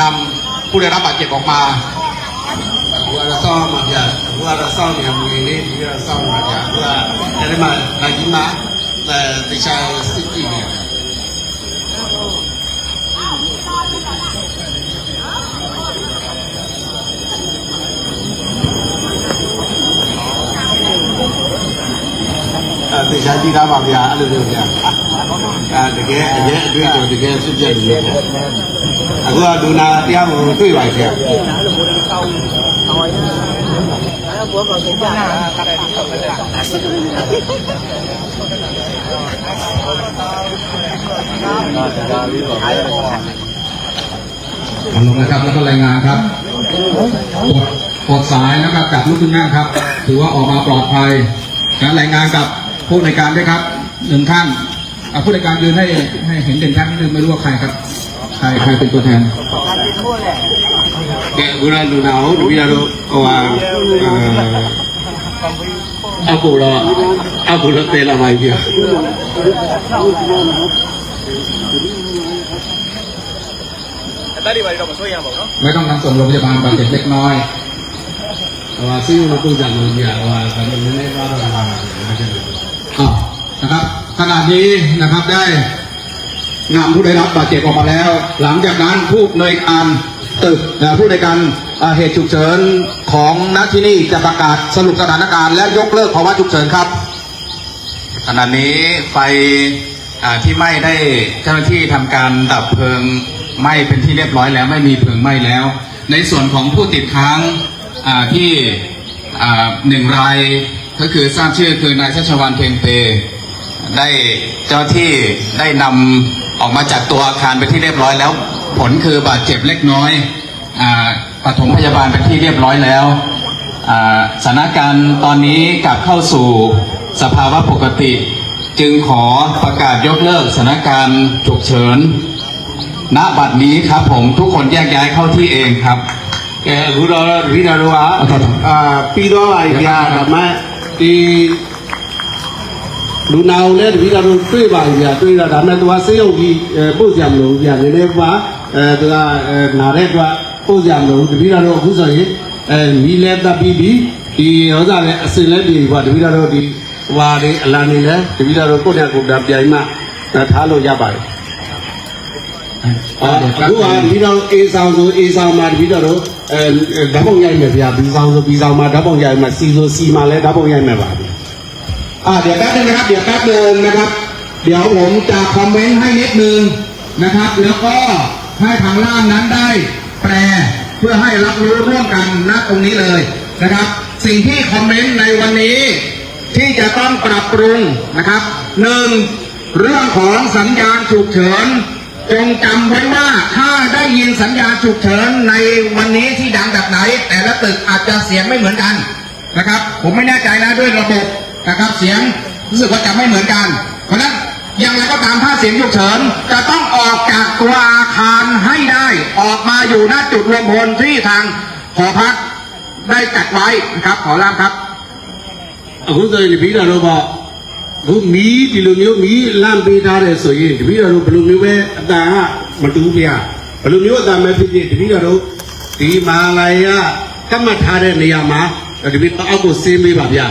นำผู้ได้รับบาดเจ็บออกมา အခုကတော့စောင်းမှာဗျအခုကတော့စောင်းနေမွေလေးဒီကတော့စောင်းမှာဗျအခုကအဲဒီမှာလိုက်ကြီးမှာအဲတခြားစစ်ကြည့်နေတယ် အဲတေချာကြည့်သားပါဗျာအဲ့လိုမျိုးဗျာအဲတကယ်တကယ်အတွေ့အကြုံတကယ်ဖြစ်ဖြစ်လို့အခုကဒူနာတရားမလို့တွေ့ပါဗျာ ทำลงนะครับแล้วก็รายงานครับกดกดสายนะครับจับลูกขึ้นนั่งครับ ถือว่าออกมาปลอดภัยนะรายงานกับ ผู้ในการด้วยครับหนึ่งท่านผู้ในการยืนให้ให้เห็นเด่นชัดนิดนึงไม่รู้ว่าใครครับ ใครใครเป็นตัวแทนแกบุราลูนาโดูวิลาโรโอวาอากูรออากูรอเตลามายเบียไม่ต้องนำส่งโรงพยาบาลบาดเจ็บเล็กน้อยว่าซิ่งมาตู้จัดโรงพยาบาลว่าแต่มันไม่ได้ว่าเรา นะครับขณะนี้นะครับได้นำผู้ได้รับบาดเจ็บออกมาแล้ว หลังจากนั้นผู้ในวยการตึกนะผู้ในวยการเหตุฉุกเฉินของณที่นี่จะประกาศสรุปสถานการณ์และยกเลิกภาวะฉุกเฉินครับ ขณะนี้ไฟที่ไหม้ได้เจ้าหน้าที่ทำการดับเพลิงไหม้เป็นที่เรียบร้อยแล้วไม่มีเพลิงไหม้แล้ว ในส่วนของผู้ติดค้างที่หนึ่งรายก็คือทราบชื่อคือนายชัชวานเพ็งเป ได้เจ้าที่ได้นำออกมาจากตัวอาคารไปที่เรียบร้อยแล้ว ผลคือบาดเจ็บเล็กน้อยอปฐมพยาบาลไปที่เรียบร้อยแล้วสถานการณ์ตอนนี้กลับเข้าสู่สภาวะปกติ จึงขอประกาศยกเลิกสถานการณ์ฉุกเฉินณบัดนี้ครับผมทุกคนแยกย้ายเข้าที่เองครับเออคุณรอวินารัวอ่าพี่ด้วยอย่าทำไมที่ လူနာကိုလည်းတပည့်တော်တို့တွေ့ပါပြီဗျာတွေ့တော့ဒါမှသူကစေးရုပ်ကြီးအဲပို့ကြမလို့ဗျာနည်းနည်းပါအဲသူကအဲနာတဲ့အတွက်ပို့ကြမလို့တပည့်တော်တို့အခုဆိုရင်အဲမီလဲတပ်ပြီးပြီဒီဟောစားလည်းအစင်လဲပြီကွာတပည့်တော်တို့ဒီဟွာလေးအလာနေလဲတပည့်တော်တို့ကိုယ့်နဲ့ကိုယ်တာပြိုင်မှထားလို့ရပါတယ်အခုကဒီတော့ A ဆောင်ဆို A ဆောင်မှာဒီတော့အဲဓာတ်ပုံရိုက်မယ်ဗျာ B ဆောင်ဆို B ဆောင်မှာဓာတ်ပုံရိုက်မယ် C ဆို C မှာလည်းဓာတ်ပုံရိုက်မယ်ပါဗျာ อ่าเดี๋ยวแป๊บนึงนะครับ เดี๋ยวแป๊บนึงนะครับ เดี๋ยวผมจะคอมเมนต์ให้นิดนึงนะครับ แล้วก็ให้ทางล่างนั้นได้แปลเพื่อให้รับรู้ร่วมกันณตรงนี้เลยนะครับ สิ่งที่คอมเมนต์ในวันนี้ ที่จะต้องปรับปรุงนะครับหนึ่งเรื่องของสัญญาณฉุกเฉินจงจำไว้ว่าถ้าได้ยินสัญญาณฉุกเฉินในวันนี้ที่ดังแบบไหน แต่ละตึกอาจจะเสียงไม่เหมือนกันนะครับ ผมไม่แน่ใจนะด้วยระบบ นะครับ เสียงรู้สึกว่าจะไม่เหมือนกัน เพราะฉะนั้นอย่างไรก็ตามถ้าเสียงฉุกเฉินจะต้องออกจากตัวอาคารให้ได้ ออกมาอยู่ณจุดรวมพลที่ทางหอพักได้จัดไว้นะครับ ขอรามครับ အခုဆိုရင်ဒီပြီးတော့ပေါ့အခုမီးဒီလိုမျိုးမီးလမ်းပေးထားတယ်ဆိုရင်ဒီပြီးတော့ဘယ်လိုမျိုးပဲအတန်ကမတူဘူးဗျာဘယ်လိုမျိုးအတန်ပဲဖြစ်ဖြစ်ဒီပြီးတော့ဒီမာလာယကတ်မှတ်ထားတဲ့နေရာမှာဒီပြီးအောက်ကိုဆင်းပေးပါဗျာ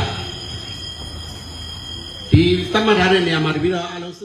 ဒီတတ်မှတ်ထားတဲ့နေရာမှာဒီပြီးတော့အလုံးစု